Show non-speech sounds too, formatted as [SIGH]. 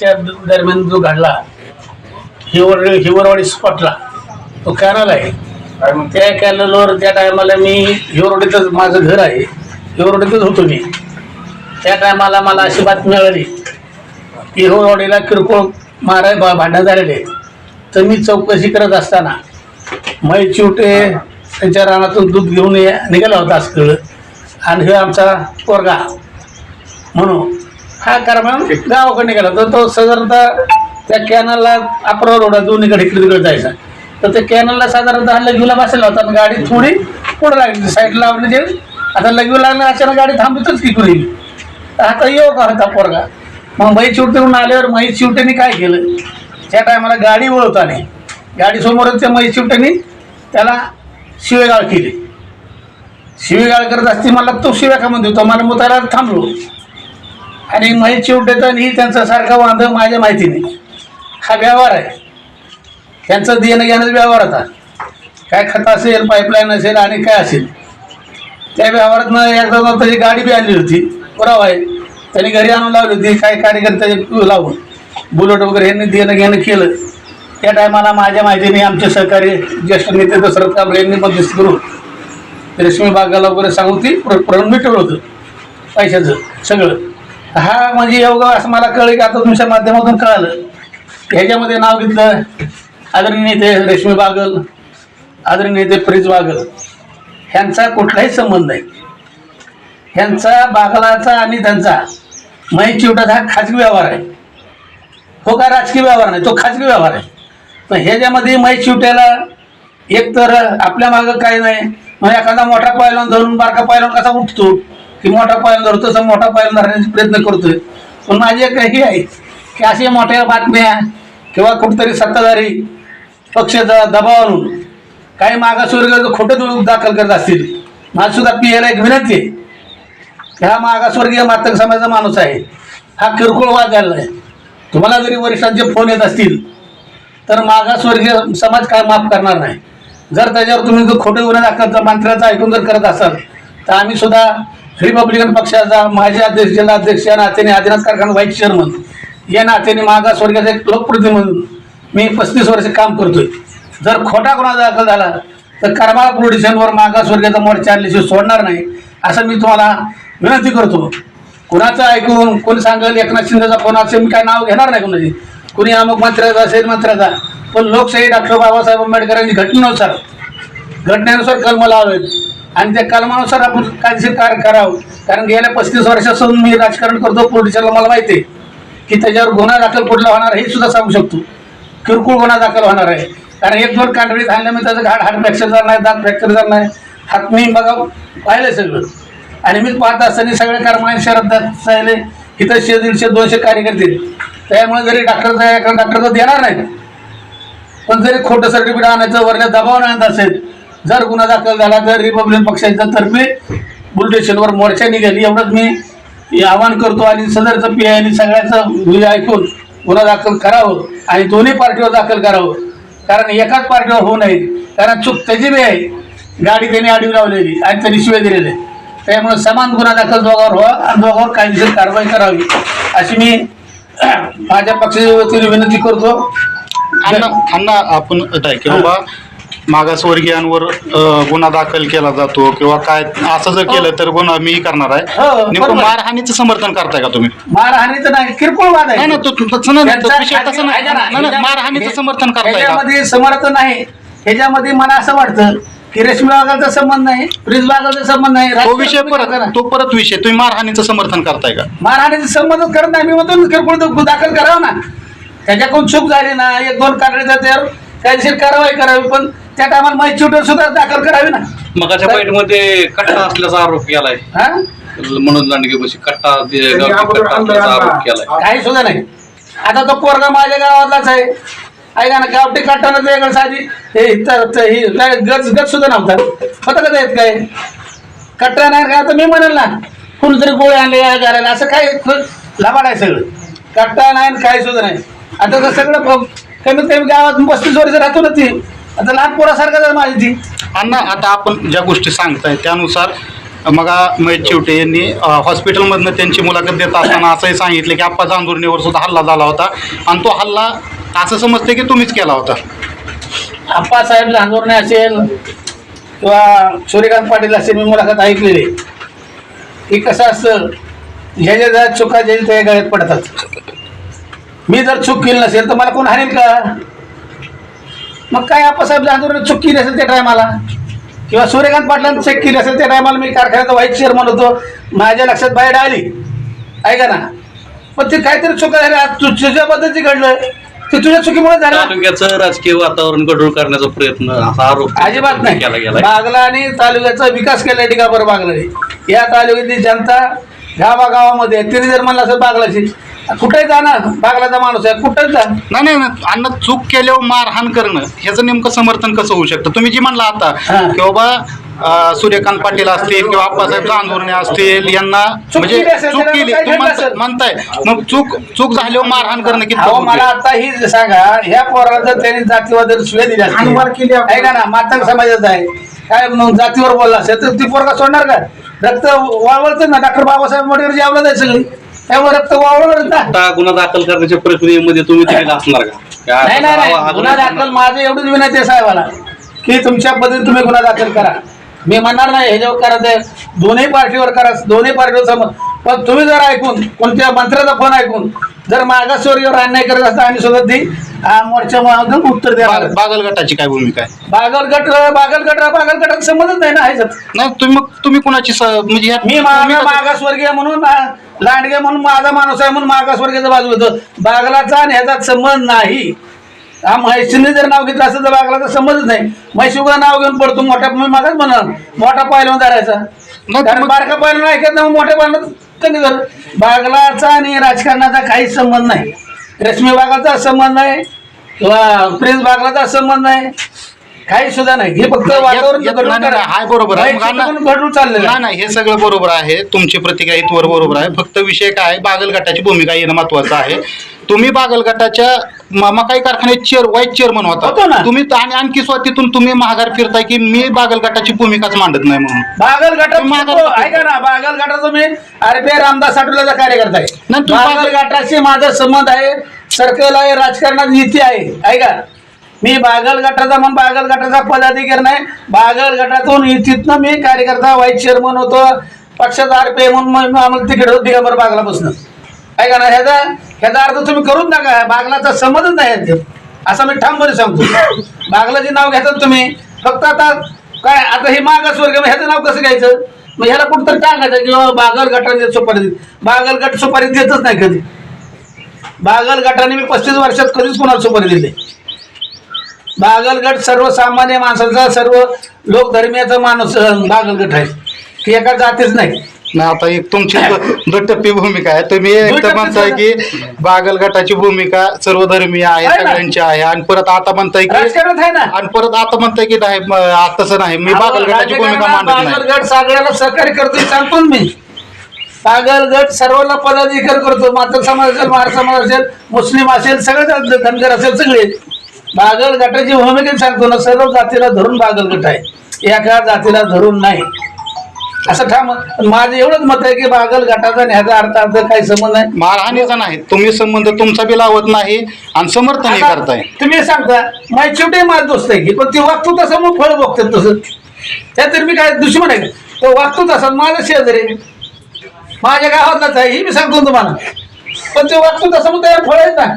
च्या दरम्यान जो घडला हिवर हिवरवाडी स्पॉटला तो कॅनल आहे. आणि मग त्या कॅनलवर त्या टायमाला मी हिवरवाडीतच माझं घर आहे. हिवरवाडीतच होतो मी. त्या टायमाला मला अशी बातमी मिळाली की हिवरवाडीला किरकोळ मारा भा- भांडण झालेले तर मी चौकशी करत असताना मै चिवटे त्यांच्या रानातून दूध घेऊन निघाला होता असं आणि हे आमचा पोरगा. म्हणून हा कारभार गावाकडे निघाला. तर तो साधारणतः त्या कॅनलला अकरा रोडा दोन्हीकडे इकडे तिकडे जायचा. तर त्या कॅनलला साधारणतः लघवीला बसायला होता. आणि गाडी थोडी पुढे लागली. साईडला लावली ते आता लघवी लागलं अचानक गाडी थांबतच की कुणी? आता येऊ का होता पोरगा? मग मई चिवटेहून आल्यावर मई चिवटेने काय केलं? त्या टायमाला गाडी वळवता नाही गाडी समोरच त्या मई चिवटेने त्याला शिवेगाळ केली. शिवेगाळ करत असते मला तो शिव्या का म्हणतो मला मुतायला थांबलो. आणि महेश चिवटेतन ही त्यांचा सारखा वांध माझ्या माहितीने हा व्यवहार आहे. त्यांचं देणं घेणं व्यवहार होता. काय खत असेल पाईपलाईन असेल आणि काय असेल. त्या व्यवहारातनं एकदा त्याची गाडी बी आणली होती. पुरावा आहे. त्यांनी घरी आणून लावली होती. काही कार्यकर्त्याचे लावून. बुलेट वगैरे यांनी देणं घेणं केलं. त्या टायमाला माझ्या माहितीने आमचे सहकारी ज्येष्ठ नेते दशरथ कांबळे यांनी मध्यस्थी करून रेशमी बागाला वगैरे सांगून ती प्र- प्रमाण मिटवलं होतं. पैशाचं सगळं. हा म्हणजे योगा असं मला कळलं की आता तुमच्या माध्यमातून कळालं. ह्याच्यामध्ये नाव घेतलं आदरणीय नेते रेशमी बागल आदरणीय नेते प्रिज बागल. ह्यांचा कुठलाही संबंध नाही. ह्यांचा बागलाचा आणि त्यांचा महेश चिवटाचा हा खाजगी व्यवहार आहे. हो का राजकीय व्यवहार नाही तो खाजगी व्यवहार आहे. पण ह्याच्यामध्ये महेश चिवट्याला एक तर आपल्या मागं काय नाही. मग एखादा मोठा पायलॉन धरून बारका पायलॉन कसा उठतो? की मोठा पायल धरतो तसा मोठा पायलवान धरण्याचा प्रयत्न करतोय. पण माझी एक हे आहे की अशा मोठ्या बातम्या किंवा कुठतरी सत्ताधारी पक्षाचा दबाव आणून काही मागासवर्ग खोटं दाखल करत असतील. माझी सुद्धा पी एला एक विनंती आहे. ह्या हा मागासवर्गीय मातक समाजाचा माणूस आहे. हा किरकोळ वाद झालेला आहे. तुम्हाला जरी वरिष्ठांचे फोन येत असतील तर मागासवर्गीय समाज काय माफ करणार नाही. जर त्याच्यावर तुम्ही जर खोटे गुन्हे दाखल मंत्र्याचं ऐकून जर करत असाल तर आम्ही सुद्धा रिपब्लिकन पक्षाचा माजी अध्यक्ष जिल्हा अध्यक्ष या नात्याने आदिनाथ कारखाना व्हाईस चेअरमन या नात्याने मागासवर्गाचा एक लोकप्रतिनिधी म्हणून मी पस्तीस वर्ष काम करतोय. जर खोटा गुन्हा दाखल झाला तर करमाळा प्रोडिशनवर स्टेशनवर मागासवर्गाचा मोर्चा आणल्याशिवाय सोडणार नाही असं मी तुम्हाला विनंती करतो. कुणाचं ऐकून कोणी सांगेल एकनाथ शिंदेचा फोन असेल मी काय नाव घेणार नाही कोणाची? कुणी अमुक मंत्र्याचा असेल मंत्र्याचा. पण लोकशाही डॉक्टर बाबासाहेब आंबेडकरांची घटनेनुसार घटनेनुसार कलम लावावेत आणि त्या कलमानुसार आपण कायदेशीर कार्य करावं. कारण गेल्या पस्तीस वर्षापासून मी राजकारण करतो पोलिसाला मला माहिती आहे की त्याच्यावर गुन्हा दाखल कुठला होणार हे सुद्धा सांगू शकतो. किरकोळ गुन्हा दाखल होणार आहे. कारण एक दोन कांडळीत आणल्यामुळे त्याचं घाट हात फ्रॅक्चर झाला नाही दात फ्रॅक्चर झाला नाही. हात मी बघा पाहिलं सगळं. आणि मी पाहत असताना सगळे कारमाने शहरात साहेले इथं शे दीडशे दोनशे कार्यकर्ते त्यामुळे जरी डॉक्टरचा एखादा डॉक्टर तर देणार नाही पण जरी खोटं सर्टिफिकेट आणायचं वरल्या दबाव आणत असेल जर गुन्हा दाखल झाला तर रिपब्लिकन पक्षाच्या तर्फे बुलेट स्टेशनवर मोर्चा निघाली एवढंच मी आवाहन करतो आणि सदरचं पी आयने सगळ्याचं ऐकून गुन्हा दाखल करावं आणि दोन्ही पार्टीवर दाखल करावं. कारण एकाच पार्टीवर होऊ नये कारण चूक त्याची बी आहे. गाडी त्यांनी आडवी लावलेली आणि त्यांनी शिवाय दिलेले. त्यामुळे समान गुन्हा दाखल दोघांवर व्हावा आणि दोघांवर कायदेशीर कारवाई करावी. अशी मी [CLEARS THROAT] माझ्या पक्षाच्या वतीने विनंती करतो. अण्णा आपण बाबा मागासवर्गीयांवर अ, गुन्हा दाखल केला जातो किंवा काय असं जर केलं तर गुन्हा मी करणार आहे. हो, नेमकं बरोबर. मारहाणीचं समर्थन करताय का तुम्ही? मारहाणीचं नाही किरकोळ वाद आहे. नाही ना तो तो- तसं नाही तो त्यांचा विषय तसं नाही. ऐका ना, नाही, मारहाणीचं समर्थन करताय का? ह्याच्यामध्ये समर्थन आहे. ह्याच्यामध्ये मला असं वाटतं की रेशमी बागाचा संबंध नाही फ्रीज बागाचा संबंध नाही तो विषय परत. तो परत विषय तुम्ही मारहाणीचं समर्थन करताय का? मारहाणीचा संबंध करत नाही मी म्हणतो ना, किरकोळ दाखल करावा ना. त्याच्याकडून चूक झाली ना एक दोन काढले त्यावर कायदेशीर कारवाई करावी पण त्या टायमाला माहिती चिवटर सुद्धा दाखल करावी ना. मगाच्या फाईटमध्ये कट्टा असल्याचा आरोप केलाय. हा? मनोज लांडगे बशी कट्टा ते गावठी कट्टा असल्याचा आरोप केलाय. काही सुद्धा नाही. आता तो पोरगा माझ्या गावातलाच आहे. ऐका ना गावठी काढताना वेगळं साधी. हे इथं- इथं ही काय गज गज सुद्धा नव्हता. होतं का येत काय कट्टा नाही का? आता मी म्हणेल ना कुणीतरी गोळे आणले या घराला असं काय लबाड आहे सगळं. कट्टा नाही आणि काय सुद्धा नाही. आता तर सगळं प- कमीत कमी गावात पस्तीस वर्ष राहतो ना ती. आता पोरासारखंच आहे माझी ती अण्णा आता आपण ज्या गोष्टी सांगताय त्यानुसार मग महेश चिवटे यांनी हॉस्पिटलमधनं त्यांची मुलाखत देत असताना असंही सांगितलं की आप्पा चांदुर्णीवर सुद्धा हल्ला झाला होता. आणि तो हल्ला असं समजते की तुम्हीच केला होता. आप्पासाहेब लांजोरणे असेल किंवा सूर्यकांत पाटील असेल मी मुलाखत ऐकलेली. की कसं असतं ज्याच्या ज्या चुका ज्याच्या त्या गळ्यात पडतात. मी जर चूक केली नसेल तर मला कोण हाणेल का? मग काय आप्पासाहेब लांजोरने चूक केली असेल त्या टायमाला? किंवा सूर्यकांत पाटलांनी चेक केली असेल त्या टायमाला मी कारखान्याचा व्हाईस चेअरमन होतो माझ्या लक्षात बाहेर आली. ऐका ना? पण ते काहीतरी चुका झाल्या. आज तु- तुझ्याबद्दलची घडलं. ते तुझ्या चुकीमुळे झालं. तालुक्याचं राजकीय वातावरण गढूळ करण्याचा प्रयत्न असा आरोप अजिबात नाही. केला गेला बागला आणि तालुक्याचा विकास केला टिकापर बागलाने या तालुक्यातली जनता गावागावामध्ये. तिने जर म्हणलं असेल बागलाची कुठेही जा ना बागलाचा माणूस आहे. कुठेच जा नाही नाही नाही. अण्णा चूक केल्यावर मारहाण करणं ह्याचं नेमकं समर्थन कसं होऊ शकतं? तुम्ही जी म्हणला आता हा. की बाबा अ, सूर्यकांत पाटील असतील किंवा आप्पासाहेब चांदुर्णे असतील यांना चूक म्हणजे केली असेल, चूक केली. काय तुम्ही घडलं म्हणता- असेल? म्हणताय. मग चूक चूक झाल्यावर मारहाण करणं किती अहो मला आता ही सांगा ह्या पोराला जर त्यांनी जातीवाद शिवाय दिल्या असतील, ऐका ना मातंग समाजाचा आहे. काय मग जातीवर बोलला असेल तर ती पोरगा सोडणार का? रक्त वाळवळतं ना डॉक्टर बाबासाहेब मोठे जी आवडत आहे सगळी. त्यामुळे रक्त वाळवळत ना. आता गुन्हा दाखल करण्याच्या प्रक्रियेमध्ये तुम्ही तिकडे असणार का? का नाही नाही नाही. हा गुन्हा दाखल माझं एवढीच विनंती आहे साहेबाला की तुमच्या पद्धतीने तुम्ही गुन्हा दाखल करा. मी म्हणणार नाही ह्याच्यावर करा ते दोन्ही पार्टीवर करा दोन्ही पार्टीवर समज पण तुम्ही जर ऐकून कोणत्या मंत्र्याचा फोन ऐकून जर मागासवर्गीवर अन्याय करत असता आम्ही सुद्धा ती आ, मोर्चामधून उत्तर द्यावं बाग- बागल गटाची काय भूमिका आहे? बागलगट बागलगट बागलगटात संबंधच नाही ना ह्याच्यात. नाही तुम्ही मग तुम्ही कुणाची स- म्हणजे मी तुम्ही मागासवर्गीय म्हणून आ, लांडगे म्हणून माझा माणूस आहे म्हणून मागासवर्गीयचा बाजू होतो बागलाचा आणि ह्याचा संबंध नाही. हा म्हैशीने जर नाव घेतलं असं तर बागलाचा संबंधच नाही. म्हैशी उगा नाव घेऊन पडतो मोठ्या मी मागाच म्हणा मोठा पहिलवान धरायचा. कारण मग- बारका पहिलवान ऐकत नाही मग मोठ्या पहिलवान कमी कर बागलाचा आणि राजकारणाचा काहीच संबंध नाही. रश्मी बागलाचा संबंध नाही किंवा प्रिन्स बागलाचा संबंध नाही. काही सुद्धा नाही. हे फक्त वातावरण नाही, नाही, हाय बरोबर आहे. मग घडून चाललेलं आहे. नाही नाही हे सगळं बरोबर आहे. तुमची प्रतिक्रिया इथवर बरोबर आहे. फक्त विषय काय आहे? बागल गटाची भूमिका येणं महत्वाचं आहे. तुम्ही बागल गटाच्या म- मकाई कारखान्यात चेअर वाईस चेअरमन होतो. होता ना. तुम्ही त- आणि आणखी स्वातीतून तुम्ही महागार फिरताय की मी बागल गटाची भूमिकाच मांडत नाही म्हणून. बागल गटात तुम्ही मागं- तो- ऐका ना रामदास कार्यकर्ता आहे नाही, तुम्ही बागल बागल- गटाशी माझा संबंध आहे सर्कल आहे राजकारणात नीती आहे. ऐका मी बागल गटाचा म्हणून बागल गटाचा पदाधिकारी नाही. बागल गटातून युतीतनं मी कार्यकर्ता व्हाईस चेअरमन होतो पक्षाचा आर पी म्हणून मग आम्हाला तिकीट होतं दिगंबर बागला बसणं ऐका ना ह्याचा ह्याचा अर्थ तुम्ही करून टाका. बागलाचा संबंधच नाही असं मी ठामपणे सांगतो. बागलाचे नाव घेतात तुम्ही. फक्त आता काय आता हे मागासवर्ग मग ह्याचं नाव कसं घ्यायचं? मग ह्याला कुठंतरी टाकायचं किंवा बागल गटाने सुपारी देत. बागल गट सुपारी देतच नाही कधी. बागल गटाने मी पस्तीस वर्षात कधीच कोणाला सुपारी दिली बागलगट सर्वसामान्य माणसाचा सर्व लोकधर्मीयाचा माणूस बागलगट आहे. की एका जातीच नाही. नाही आता एक तुमची द- दुटप्पी भूमिका आहे. तुम्ही एक तर दुटप्पी म्हणताय की बागल गटाची भूमिका सर्वधर्मीय आहे आहे ना. सगळ्यांची आहे. आणि परत आता म्हणताय की राजकारणात आहे ना? आणि परत आता म्हणताय की नाही म- आता तसं नाही. मी बागल गटाची भूमिका मांडत नाही. सगळ्याला सहकार्य करतो सांगतो ना मी. बागलगट सर्वांना पदाधिकारी करतो. मात्र समाज असेल महार समाज असेल मुस्लिम असेल सगळे धनगर असेल सगळे. बागल गटाची भूमिका सांगतो ना सर्व जातीला धरून बागलगट आहे. एका जातीला धरून नाही. असं ठाम माझं एवढंच मत आहे की बागल गटाचा आणि ह्याचा अर्थ अर्थ काही संबंध नाही. मारहाणीचा नाही. तुम्ही संबंध तुमचा बी लावत नाही आणि समर्थनही आता करताय. तुम्ही सांगता माझी शेवटी माझा दोस्त आहे. की पण ती वागतो तसं मग फळ बघतात तसं. त्यात मी काय दुश्मन आहे? तो वागतो तसा माझा शेजारी आहे. माझ्या गावातलाच आहे ही मी सांगतो तुम्हाला. पण ते वागतो तसं मग त्याला फळ आहेत ना.